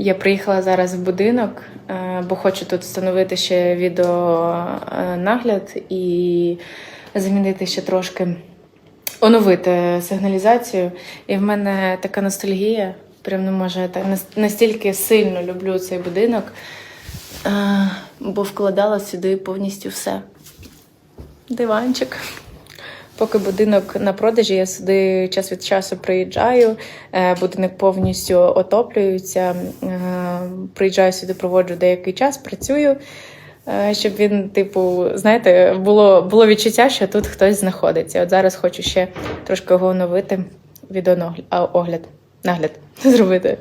Я приїхала зараз в будинок, е, бо хочу тут встановити ще відеонагляд і замінити ще трошки, оновити сигналізацію. І в мене така ностальгія. Прям не може так настільки сильно люблю цей будинок, е, бо вкладала сюди повністю все. Диванчик. Поки будинок на продажі, я сюди час від часу приїжджаю. е, Будинок повністю отоплюється. е, Приїжджаю сюди, проводжу деякий час, працюю, е, щоб він, типу, знаєте, було, було відчуття, що тут хтось знаходиться. От зараз хочу ще трошки його оновити, відеоогляд, нагляд зробити.